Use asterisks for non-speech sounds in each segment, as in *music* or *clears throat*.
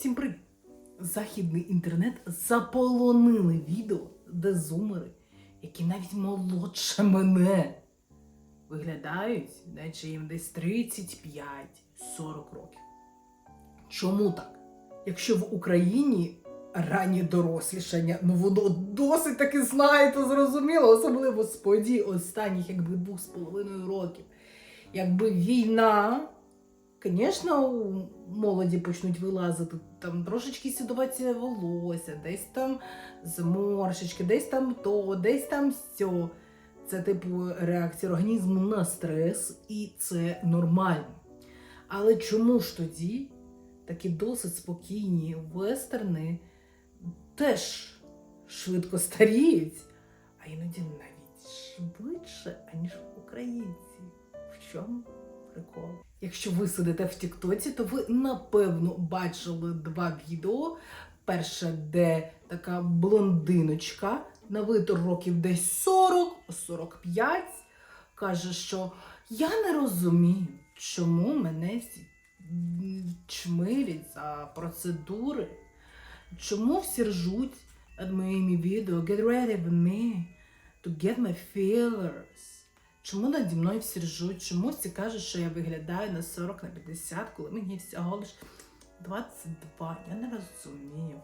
Всім привіт! Західний інтернет заполонили відео, де зумери, які навіть молодше мене, виглядають, наче їм десь 35-40 років. Чому так? Якщо в Україні раннє дорослішання, ну воно досить таки знаєте, зрозуміло, особливо з подій останніх якби двох з половиною років. Якби війна, звісно, у молоді почнуть вилазити там трошечки сідуватися волосся, десь там зморшечки, десь там то, десь там сьо. Це типу реакція організму на стрес, і це нормально. Але чому ж тоді такі досить спокійні вестерни теж швидко старіють, а іноді навіть швидше, аніж українці? В чому прикол? Якщо ви сидите в Тіктоці, то ви напевно бачили два відео. Перше, де така блондиночка на вид років десь 40-45, каже, що я не розумію, чому мене чмирять за процедури, чому всі ржуть над моїми відео Get ready with me to get my fillers. Чому наді мною всі ржуть? Чому всі кажуть, що я виглядаю на 40 на 50, коли мені всього лиш 22? Я не розумію.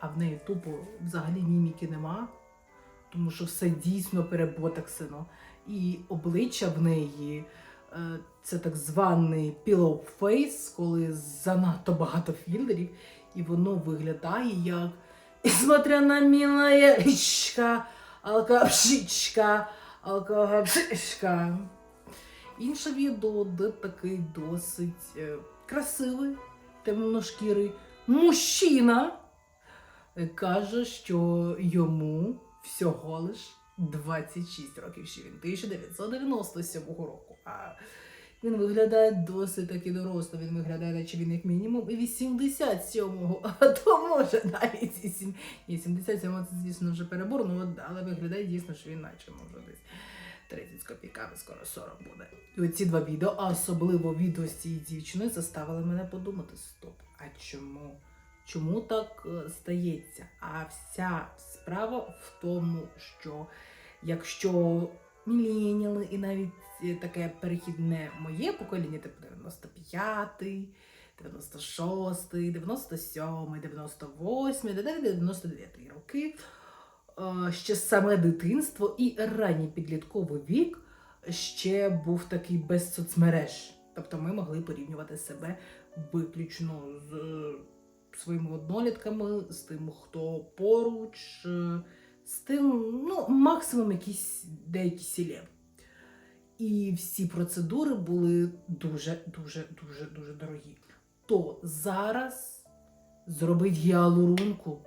А в неї тупо взагалі міміки нема, тому що все дійсно переботаксено. І обличчя в неї е, це так званий pillow face, коли занадто багато філерів, і воно виглядає як Несмотря на милая річка, алкапшичка, алкогапшичка. Інше відео, де такий досить е, красивий, темношкірий мужчина е, каже, що йому всього лиш 26 років, що він 1997 року. Він виглядає досить таки доросло, він виглядає, наче він як мінімум і 87-го, *laughs* а то може навіть і сім- Ні, 77 це, звісно, вже перебор, ну, але виглядає дійсно, що він наче може десь 30 з копійками, скоро 40 буде. І оці два відео, а особливо відео з цією дівчиною, заставили мене подумати: стоп, а чому? Чому так е, стається? А вся справа в тому, що якщо міленіали і навіть е, таке перехідне моє покоління, типу 95-й, 96-й, 97-й, 98-й, 99-й роки, е, ще саме дитинство і ранній підлітковий вік ще був такий без соцмереж. Тобто ми могли порівнювати себе виключно з е, своїми однолітками, з тим, хто поруч, з тим, ну, максимум якісь деякі селеб. І всі процедури були дуже, дуже, дуже, дуже дорогі. То зараз зробить гіалурунку,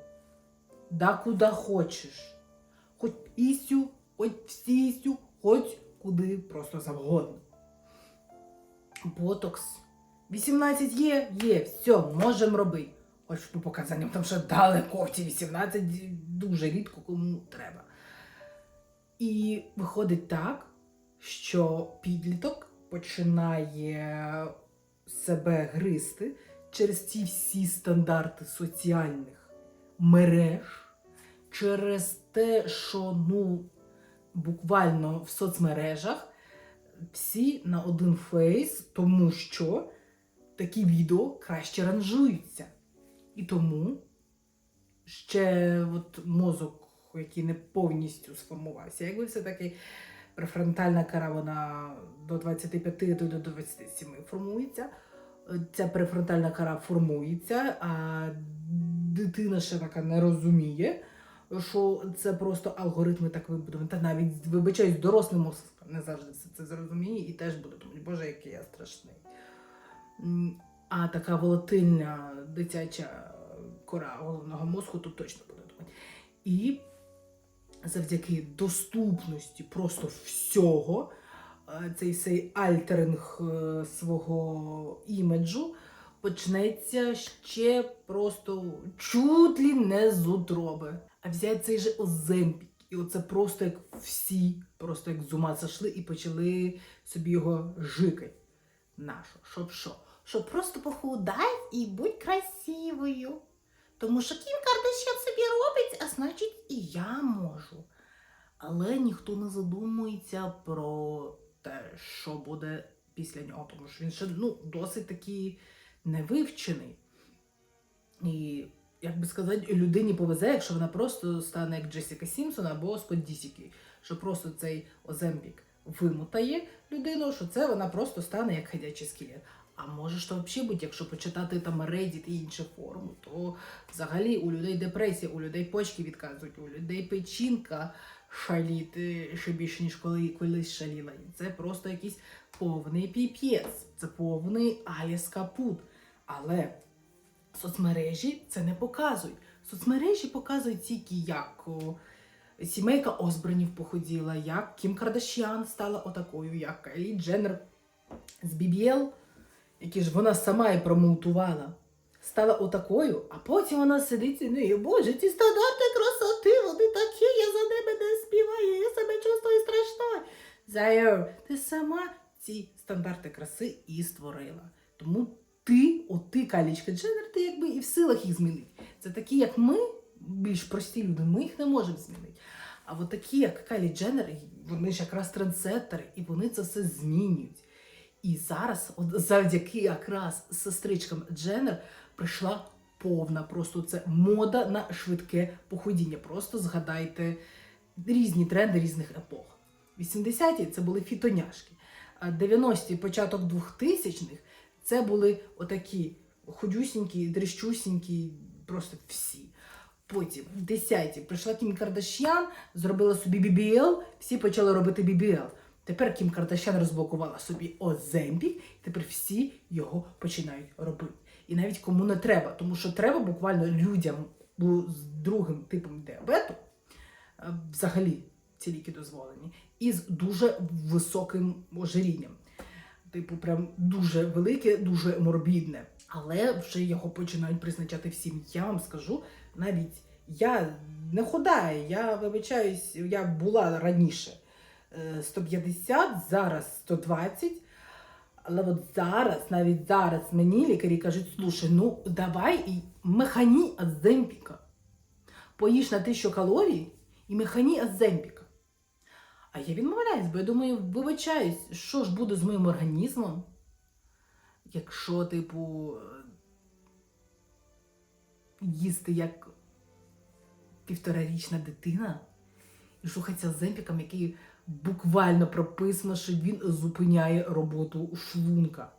да куди хочеш. Хоч ісю, хоч всісю, хоч куди просто завгодно. Ботокс. 18 є, є, все, можемо робити. Хоч по показанням там ще далеко, ті 18 дуже рідко кому треба. І виходить так, що підліток починає себе гризти через ці всі стандарти соціальних мереж, через те, що ну, буквально в соцмережах всі на один фейс, тому що такі відео краще ранжуються. І тому ще от мозок, який не повністю сформувався, якби все-таки префронтальна кара вона до 25 до до 27 формується. Ця префронтальна кара формується, а дитина ще така не розуміє, що це просто алгоритми так вибудовані. Та навіть вибачаюсь, дорослий мозок не завжди все це зрозуміє і теж буде думати, боже, який я страшний. А така волатильна дитяча кора головного мозку тут точно буде думати. І завдяки доступності просто всього, е, цей цей альтеринг е, свого іміджу почнеться ще просто чуть ли не з утроби. А взяти цей же Оземпік. І оце просто як всі, просто як з ума зайшли і почали собі його жикати. Нащо? Щоб що? Що просто похудай і будь красивою. Тому що Кім Кардашян собі робить, а значить і я можу. Але ніхто не задумується про те, що буде після нього, тому що він ще ну, досить такий невивчений. І, як би сказати, людині повезе, якщо вона просто стане як Джесіка Сімпсон або Скотт Дісікі, що просто цей Оземпік вимотає людину, що це вона просто стане як ходячий скелет. А може ж то взагалі бути, якщо почитати там Reddit і інші форуми, то взагалі у людей депресія, у людей почки відказують, у людей печінка шаліт е, ще більше, ніж коли колись шаліла. І це просто якийсь повний піпець, це повний Аліс Капут. Але соцмережі це не показують. Соцмережі показують тільки, як сімейка Осбранів походіла, як Кім Кардашян стала отакою, як Кайлі Дженнер з BBL, які ж вона сама і промоутувала, стала отакою, а потім вона сидить і ну, боже, ці стандарти красоти, вони такі, я за ними не співаю, я себе чувствую страшною. Зайо, ти сама ці стандарти краси і створила. Тому ти, от ти, Калічка Дженнер, ти якби і в силах їх змінити. Це такі, як ми, більш прості люди, ми їх не можемо змінити. А от такі, як Кайлі Дженнер, вони ж якраз трендсеттери, і вони це все змінюють. І зараз, от завдяки якраз сестричкам Дженнер, прийшла повна просто це мода на швидке походіння. Просто згадайте різні тренди різних епох. 80-ті це були фітоняшки, а 90-ті, початок 2000-х це були отакі худюсінькі, дрищусінькі, просто всі. Потім, в 10-ті, прийшла Кім Кардашян, зробила собі BBL, всі почали робити BBL. Тепер Кім Кардашян розблокувала собі Оземпік, тепер всі його починають робити. І навіть кому не треба, тому що треба буквально людям ну, з другим типом діабету, е, взагалі ці ліки дозволені, і з дуже високим ожирінням. Типу, прям дуже велике, дуже морбідне. Але вже його починають призначати всім. Я вам скажу, навіть я не худа, я вибачаюсь, я була раніше 150, зараз 120. Але от зараз, навіть зараз мені лікарі кажуть, слушай, ну давай і механі аземпіка. Поїж на 1000 калорій і механі аземпіка. А я відмовляюсь, бо я думаю, вибачаюсь, що ж буде з моїм організмом, якщо, типу, їсти як півторарічна дитина і шухатися з земпіком, який буквально прописано, що він зупиняє роботу шлунка.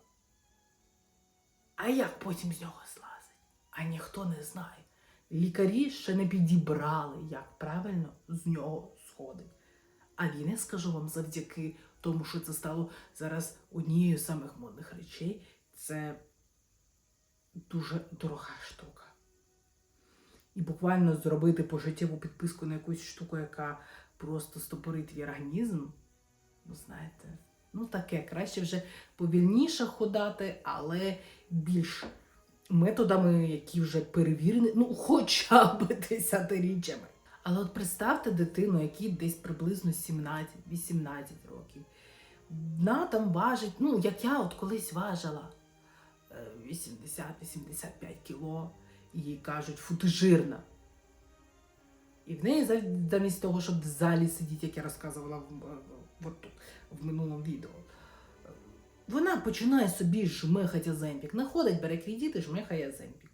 А як потім з нього злазить? А ніхто не знає. Лікарі ще не підібрали, як правильно з нього сходить. А він, я скажу вам, завдяки тому, що це стало зараз однією з самих модних речей, це дуже дорога штука. І буквально зробити пожиттєву підписку на якусь штуку, яка просто стопорить твій організм, ну знаєте, ну таке, краще вже повільніше ходати, але більш методами, які вже перевірені, ну хоча б десятиріччями. Але от представте дитину, якій десь приблизно 17-18 років. Вона там важить, ну як я от колись важила е, 80-85 кіло, і їй кажуть, фу, ти жирна. І в неї замість того, щоб в залі сидіти, як я розказувала в, в- от тут, в минулому відео, е, вона починає собі жмихати Аземпік. Находить, бере кредит і жмихає Аземпік.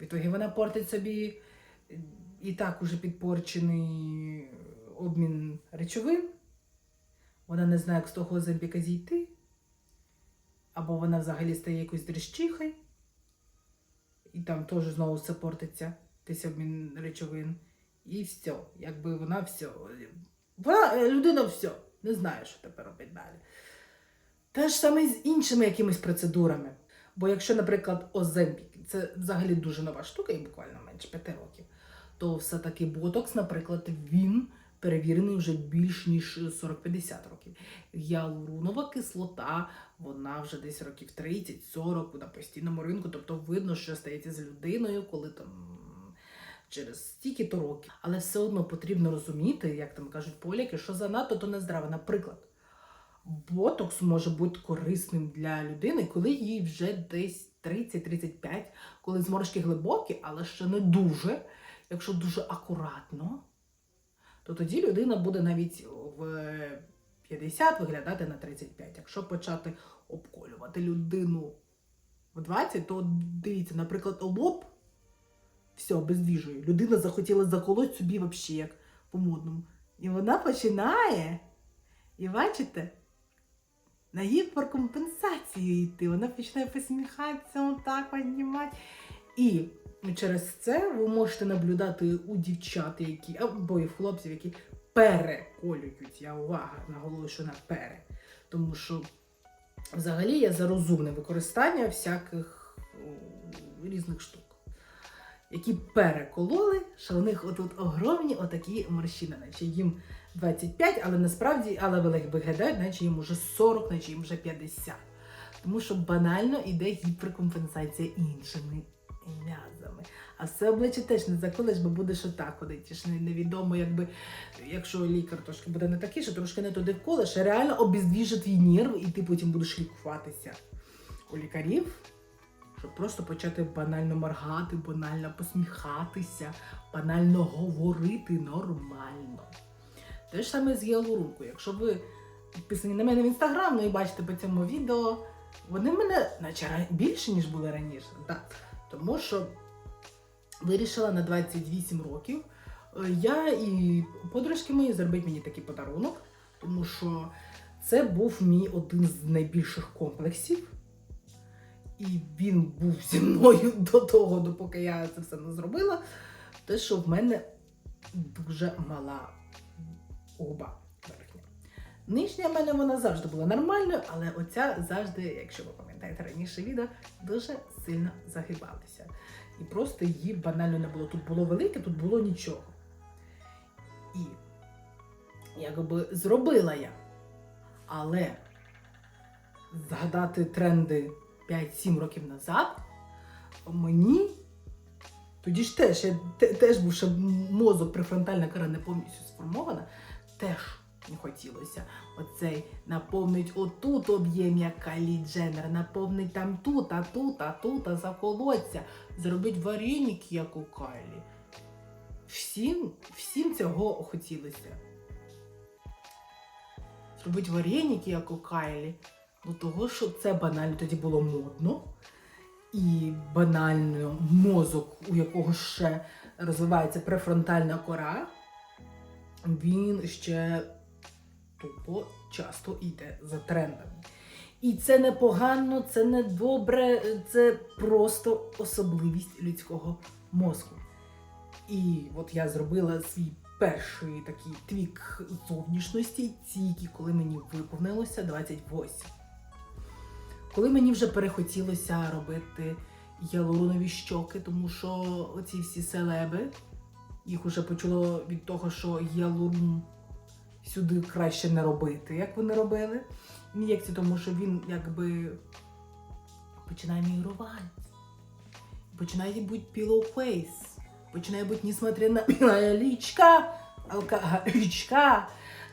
В ітогі вона портить собі е, і так уже підпорчений обмін речовин. Вона не знає, як з того Аземпіка зійти. Або вона взагалі стає якоюсь дрищихою. І там теж знову все портиться, десь обмін речовин. І все. Якби вона все. Вона, е, людина все. Не знає, що тепер робити далі. Те ж саме з іншими якимись процедурами. Бо якщо, наприклад, Оземпік, це взагалі дуже нова штука, і буквально менше 5 років, то все-таки ботокс, наприклад, він перевірений вже більш ніж 40-50 років. Гіалуронова кислота, вона вже десь років 30-40 на постійному ринку. Тобто видно, що стається з людиною, коли там через стільки-то років. Але все одно потрібно розуміти, як там кажуть поляки, що занадто то не здраво. Наприклад, ботокс може бути корисним для людини, коли їй вже десь 30-35, коли зморшки глибокі, але ще не дуже. Якщо дуже акуратно, то тоді людина буде навіть в 50 виглядати на 35. Якщо почати обколювати людину в 20, то дивіться, наприклад, лоб, все, бездвіжує. Людина захотіла заколоть собі взагалі як по-модному. І вона починає, і бачите, на гіперкомпенсацію йти. Вона починає посміхатися, отак піднімати. І через це ви можете наблюдати у дівчат, які, або і в хлопців, які переколюють. Я увага, наголошую на пере. Тому що взагалі я за розумне використання всяких різних штук, які перекололи, що у них отут огромні отакі морщини, наче їм 25, але насправді, але вони виглядають, наче їм уже 40, наче їм вже 50. Тому що банально йде гіперкомпенсація іншими м'язами. А все обличчя теж не заколиш, бо будеш отак ходити. Ж невідомо, якби, якщо лікар трошки буде не такий, що трошки не туди вколиш, а реально обездвіжить твій нерв, і ти потім будеш лікуватися у лікарів, щоб просто почати банально моргати, банально посміхатися, банально говорити нормально. Те ж саме з гіалурункою. Якщо ви підписані на мене в інстаграм, ну і бачите по цьому відео, вони в мене наче більше, ніж були раніше. Так. Тому що вирішила на 28 років е, я і подружки мої зробити мені такий подарунок, тому що це був мій один з найбільших комплексів. І він був зі мною *laughs* до того, допоки я це все не зробила. Те, що в мене дуже мала губа верхня. Нижня в мене вона завжди була нормальною, але оця завжди, якщо ви пам'ятаєте раніше відео, дуже сильно загибалася. І просто її банально не було. Тут було велике, тут було нічого. І якби зробила я. Але згадати тренди 5-7 років назад, мені тоді ж теж, я теж був ще мозок префронтальна кора не повністю сформована, теж не хотілося. Оцей наповнить отут об'єм, як Кайлі Дженнер, наповнить там тут, а тут, а тут, а заколоться, зробить вареники, як у Кайлі. Всім, всім цього хотілося. Зробити вареники, як у Кайлі. Ну того, що це банально тоді було модно. І банально мозок, у якого ще розвивається префронтальна кора, він ще тупо часто йде за трендами. І це не погано, це не добре, це просто особливість людського мозку. І от я зробила свій перший такий твік зовнішності, тільки коли мені виповнилося 28. Коли мені вже перехотілося робити гіалуронові щоки, тому що оці всі селеби, їх уже почало від того, що гіалурон сюди краще не робити, як вони робили. Ін'єкції, тому що він якби починає мігрувати. Починає бути пілофейс. Починає бути, несмотря на *clears throat* лічка, алкоголічка.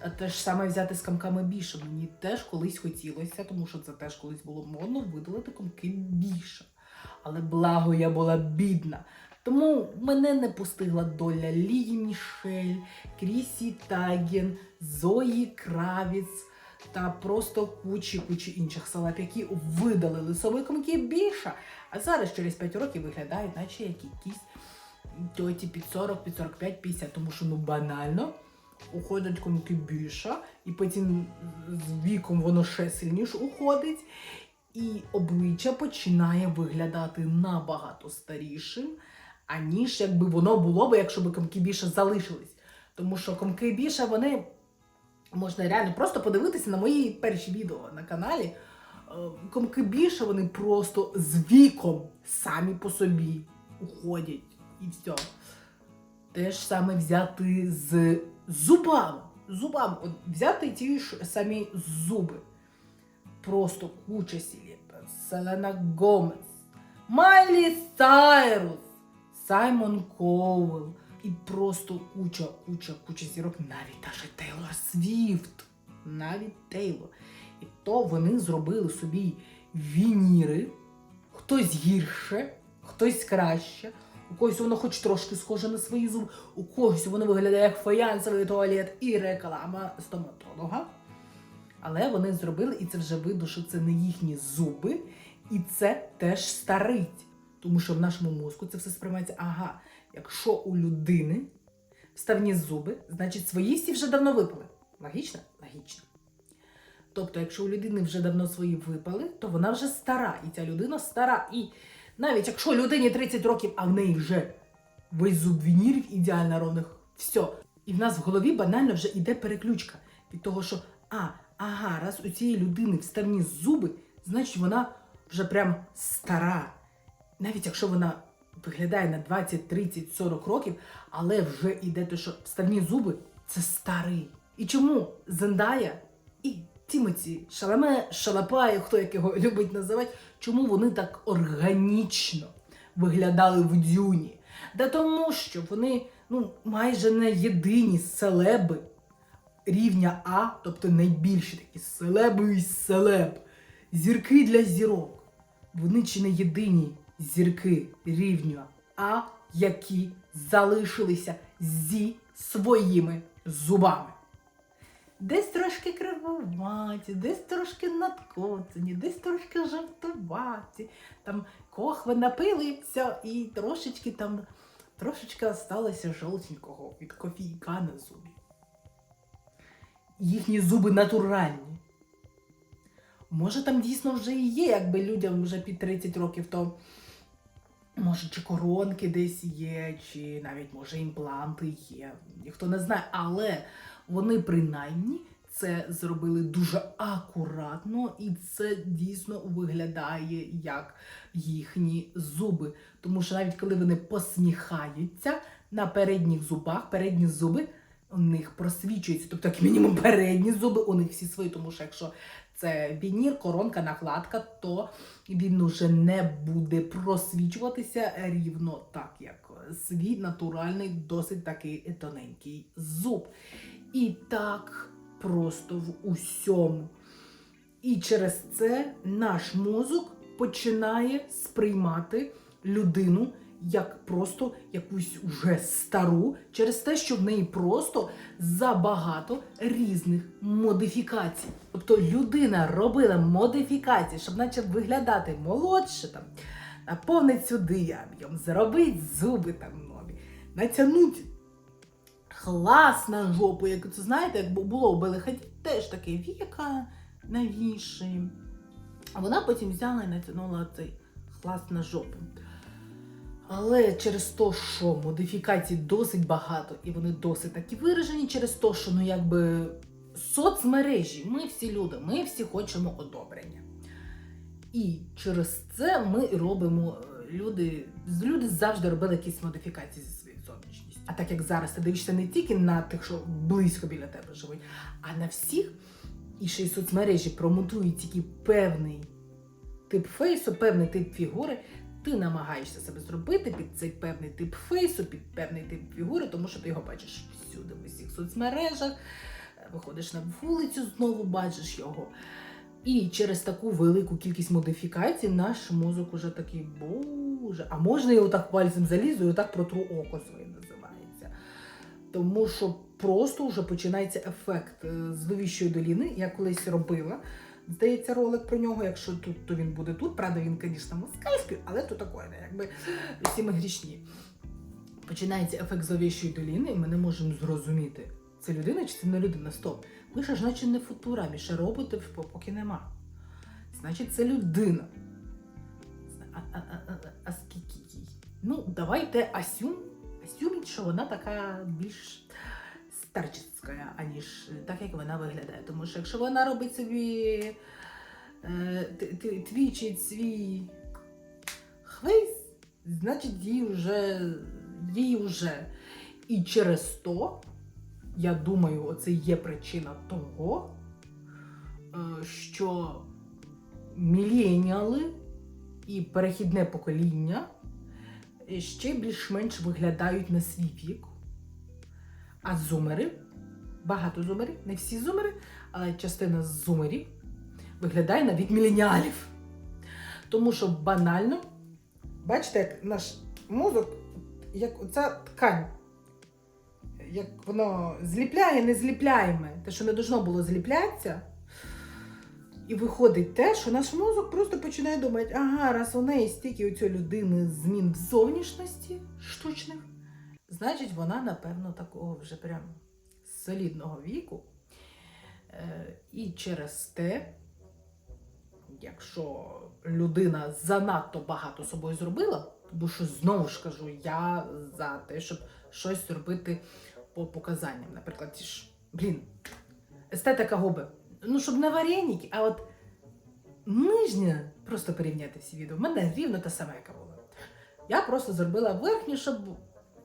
Те ж саме взяти з комками біша. Мені теж колись хотілося, тому що це теж колись було модно видалити комки біша. Але благо я була бідна. Тому мене не пустила доля Лії Мішель, Крісі Таген, Зої Кравіц та просто кучі-кучі інших салап, які видалили собі комки біша. А зараз через 5 років виглядають, наче як якісь тьоті під 40, під 45, 50, тому що ну банально уходять комки більше, і потім з віком воно ще сильніше уходить, і обличчя починає виглядати набагато старішим, аніж якби воно було б, якщо б комки більше залишились. Тому що комки більше вони можна реально просто подивитися на мої перші відео на каналі. Е, Комки більше вони просто з віком самі по собі уходять і все. Те ж саме взяти з зубами. Зубами. От взяти ті ж самі зуби. Просто куча сілета. Селена Гомес, Майлі Сайрус, Саймон Коуел. І просто куча, куча, куча зірок. Навіть даже Тейлор Свіфт. Навіть Тейлор. І то вони зробили собі вініри, хтось гірше, хтось краще. У когось воно хоч трошки схоже на свої зуби, у когось воно виглядає як фаянсовий туалет і реклама стоматолога. Але вони зробили, і це вже видно, що це не їхні зуби, і це теж старить. Тому що в нашому мозку це все сприймається. Ага, якщо у людини вставні зуби, значить свої всі вже давно випали. Логічно? Логічно. Тобто, якщо у людини вже давно свої випали, то вона вже стара, і ця людина стара. І навіть якщо людині 30 років, а в неї вже весь зуб вінірів ідеально ровних, все. І в нас в голові банально вже йде переключка від того, що а, ага, раз у цієї людини вставні зуби, значить вона вже прям стара. Навіть якщо вона виглядає на 20, 30, 40 років, але вже йде те, що вставні зуби це старий. І чому Зендая і Тімоті Шаламе, Шалапає, хто як його любить називати, чому вони так органічно виглядали в дюні? Да тому що вони ну, майже не єдині селеби рівня А, тобто найбільші такі селеби і селеб, зірки для зірок. Вони чи не єдині зірки рівня А, які залишилися зі своїми зубами. Десь трошки кривуваті, десь трошки надкоцані, десь трошки жовтуваті. Там кохви напилися і трошечки там трошечки осталося жовтенького від кофійка на зубі. Їхні зуби натуральні. Може, там дійсно вже і є, якби людям вже під 30 років, то може чи коронки десь є, чи навіть може імпланти є. Ніхто не знає, але вони принаймні це зробили дуже акуратно, і це дійсно виглядає як їхні зуби. Тому що навіть коли вони посміхаються на передніх зубах, передні зуби у них просвічуються. Тобто, як мінімум, передні зуби у них всі свої, тому що якщо це вінір, коронка, накладка, то він уже не буде просвічуватися рівно так, як свій натуральний, досить такий тоненький зуб. І так просто в усьому. І через це наш мозок починає сприймати людину як просто якусь уже стару, через те, що в неї просто забагато різних модифікацій. Тобто людина робила модифікації, щоб наче виглядати молодше, там, наповнить сюди об'єм, зробить зуби там нові, натягнуть хлас на жопу, як це знаєте, як було у Белихаді, теж таке віка навіший. А вона потім взяла і натягнула цей хлас на жопу. Але через те, що модифікацій досить багато і вони досить такі виражені, через те, що ну якби соцмережі, ми всі люди, ми всі хочемо одобрення. І через це ми робимо е, люди, люди завжди робили якісь модифікації. А так як зараз ти дивишся не тільки на тих, що близько біля тебе живуть, а на всіх, і ще й соцмережі промотують тільки певний тип фейсу, певний тип фігури, ти намагаєшся себе зробити під цей певний тип фейсу, під певний тип фігури, тому що ти його бачиш всюди, в усіх соцмережах, е, виходиш на вулицю, знову бачиш його. І через таку велику кількість модифікацій наш мозок уже такий, боже, а можна я отак пальцем залізу і отак протру око своє називається. Тому що просто вже починається ефект е, зловіщої доліни. Я колись робила. Здається, ролик про нього. Якщо тут, то він буде тут. Правда, він, звісно, москальський, але то таке, якби всі ми грішні. Починається ефект зловіщої доліни, і ми не можемо зрозуміти, це людина чи це не людина. Стоп. Ви ж значить не в футурамі, ще роботів поки нема. Значить, це людина. А, а, а, а, а скільки? Ну, давайте асюм, асюміть, що вона така більш старчицька, аніж так, як вона виглядає. Тому що якщо вона робить собі е, твічить свій хвейс, значить їй вже, їй вже. І через то, я думаю, оце є причина того, е, що міленіали і перехідне покоління ще більш-менш виглядають на свій вік. А зумери, багато зумерів, не всі зумери, але частина з зумерів виглядає навіть міленіалів. Тому що банально, бачите, як наш мозок, як оця ткань, як воно зліпляє, не зліпляємо. Те, що не должно було зліплятися. І виходить те, що наш мозок просто починає думати, ага, раз у неї стільки у цієї людини змін в зовнішності штучних, значить вона, напевно, такого вже прям солідного віку. Е, І через те, якщо людина занадто багато собою зробила, тому що знову ж кажу, я за те, щоб щось робити по показанням. Наприклад, блін, естетика губи. Ну, щоб не вареники, а от нижня, просто порівняти всі відео, в мене рівно те саме, яка була. Я просто зробила верхню, щоб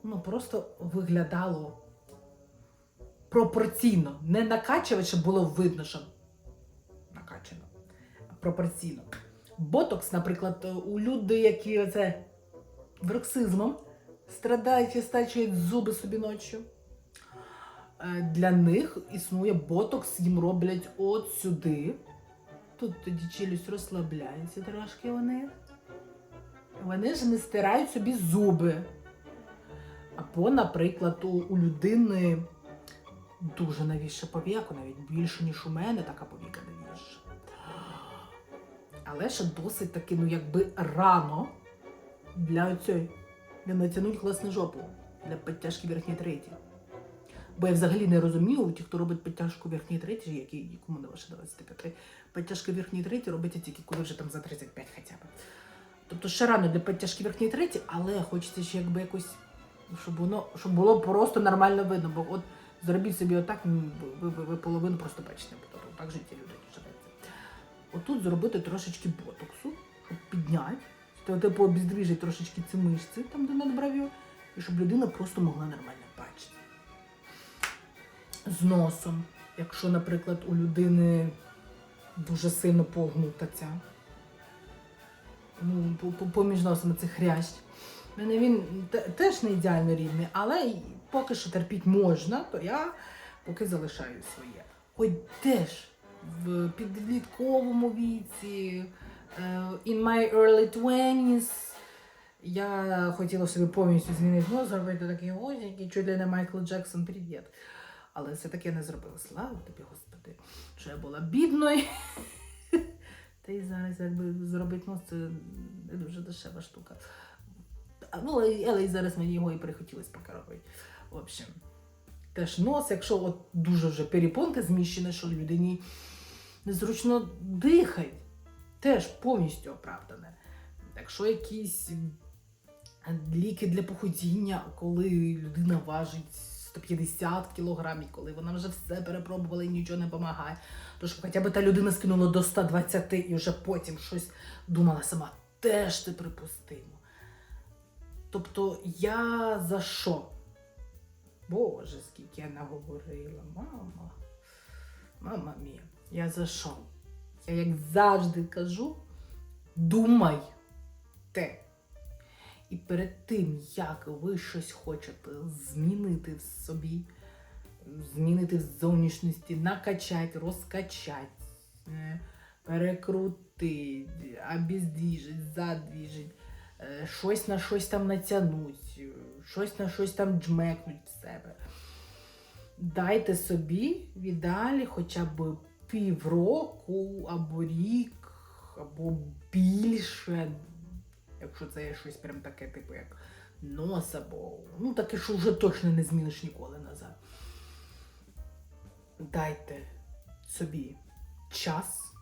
ну, просто виглядало пропорційно. Не накачувати, щоб було видно, що накачано. а Пропорційно. Ботокс, наприклад, у людей, які оце броксизмом страдають і стачують зуби собі ночі. Е, Для них існує ботокс, їм роблять от сюди. Тут тоді челюсть розслабляється трошки вони. Вони ж не стирають собі зуби. Або, наприклад, у, у людини дуже навіше повіку, навіть більше, ніж у мене, така повіка навіше. Але ще досить таки, ну якби рано для цієї, для натягнути класну жопу, для підтяжки верхньої треті. Бо я взагалі не розумію, ті, хто робить підтяжку верхньої треті, які кому не ваше 25, підтяжка верхньої треті робиться тільки коли вже там за 35 хоча б. Тобто ще рано для підтяжки верхньої треті, але хочеться ще якби якось, щоб воно щоб було просто нормально видно. Бо от зробіть собі отак, ви, ви, ви половину просто бачите, бо тобто так життя людей живеться. Отут зробити трошечки ботоксу, щоб підняти, то типу обіздвіжити трошечки ці мишці, там де над бров'ю, і щоб людина просто могла нормально. З носом, якщо, наприклад, у людини дуже сильно погнута ця. Ну, по- по- поміж носами це хрящ. У мене він теж не ідеально рівний, але поки що терпіти можна, то я поки залишаю своє. Ой, теж в підлітковому віці, е, in my early 20s, я хотіла собі повністю змінити нос, зробити такий ось, який чуть ли не Майкл Джексон, привіт. Але все-таки не зробила. Слава тобі, Господи, що я була бідною. *laughs* Та й зараз, якби зробити нос, це не дуже дешева штука. Ну, але, і зараз мені його і прихотілося поки. В общем, теж нос, якщо от дуже вже перепонка зміщена, що людині незручно дихати, теж повністю оправдане. Якщо якісь ліки для похудіння, коли людина важить 150 кілограмів, коли вона вже все перепробувала і нічого не допомагає, то щоб хоча б та людина скинула до 120 і вже потім щось думала сама, теж це припустимо. Тобто я за що? Боже, скільки я наговорила, мама. Мама мія, я за що? Я як завжди кажу, думайте. І перед тим, як ви щось хочете змінити в собі, змінити в зовнішності, накачати, розкачати, е, перекрутити, обіздвіжити, задвіжити, е, щось на щось там натягнуть, е, щось на щось там джмекнуть в себе. Дайте собі в ідеалі хоча б півроку або рік, або більше, якщо це є щось прям таке, типу як нос або ну таке, що вже точно не зміниш ніколи назад. Дайте собі час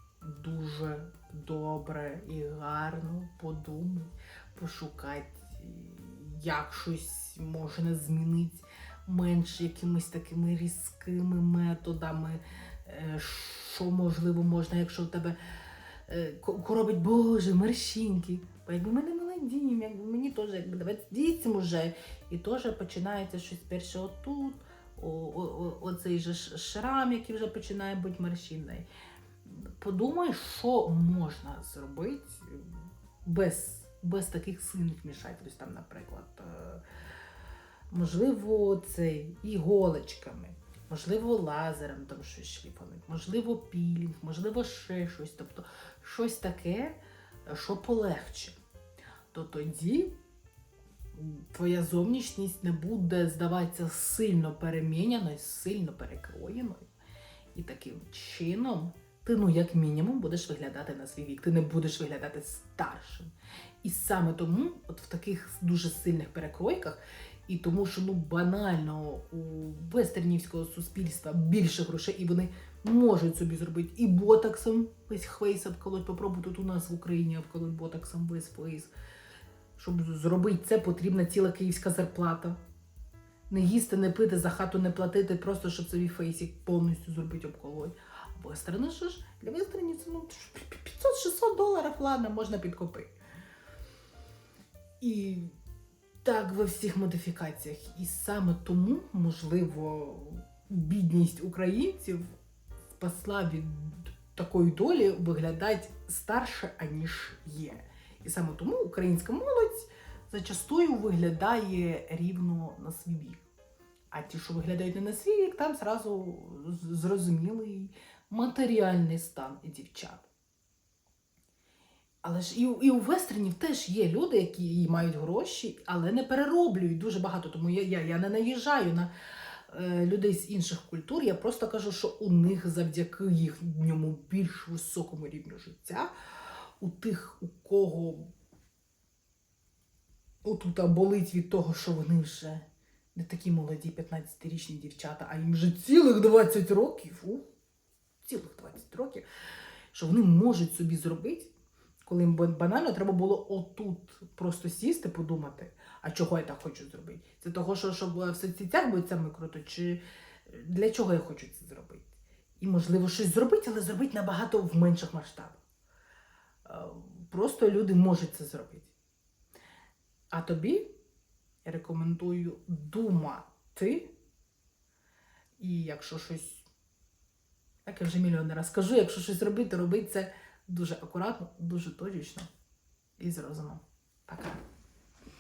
дуже добре і гарно подумати, пошукати, як щось можна змінити менш якимись такими різкими методами, е, що можливо можна, якщо в тебе е, коробить, боже, морщинки. Бо якби ми не молоді, якби мені теж якби 28 уже, і теж починається щось перше отут, о, о, о, оцей же шрам, який вже починає бути морщинний. Подумай, що можна зробити без, без таких сильних вмішательств, там, наприклад. е, Можливо, цей іголочками. можливо, лазером там щось шліфануть, можливо, пілінг, можливо, ще щось. Тобто щось таке, що полегче. То тоді твоя зовнішність не буде здаватися сильно переміняною, сильно перекроєною. І таким чином ти, ну, як мінімум, будеш виглядати на свій вік, ти не будеш виглядати старшим. І саме тому, от в таких дуже сильних перекройках, і тому, що ну банально у вестернівського суспільства більше грошей, і вони можуть собі зробити і ботоксом весь хвейс обколоть. Попробуй тут у нас в Україні обколоть ботоксом весь фейс. Щоб зробити це, потрібна ціла київська зарплата. Не їсти, не пити, за хату не платити, просто щоб собі фейсик повністю зробити обколоть. А вестерни що ж? Для вестернів це ну, 500-600 доларів, ладно, можна підкупити. І так во всіх модифікаціях. І саме тому, можливо, бідність українців спасла від такої долі виглядати старше, аніж є. І саме тому українська молодь зачастую виглядає рівно на свій вік. А ті, що виглядають не на свій вік, там зразу зрозумілий матеріальний стан дівчат. Але ж і, і у вестернів теж є люди, які і мають гроші, але не перероблюють дуже багато. Тому я, я, я не наїжджаю на е, людей з інших культур. Я просто кажу, що у них завдяки їхньому більш високому рівню життя, у тих, у кого отута болить від того, що вони вже не такі молоді 15-річні дівчата, а їм вже цілих 20 років. У, цілих 20 років, що вони можуть собі зробити, коли їм банально треба було отут просто сісти, подумати, а чого я так хочу зробити? Це того, що щоб в соцсетях буде саме круто, чи для чого я хочу це зробити? І можливо щось зробити, але зробити набагато в менших масштабах. Е, Просто люди можуть це зробити. А тобі я рекомендую думати. І якщо щось, як я вже мільйон раз кажу, якщо щось робити, робити це дуже акуратно, дуже точечно і з розумом. Пока.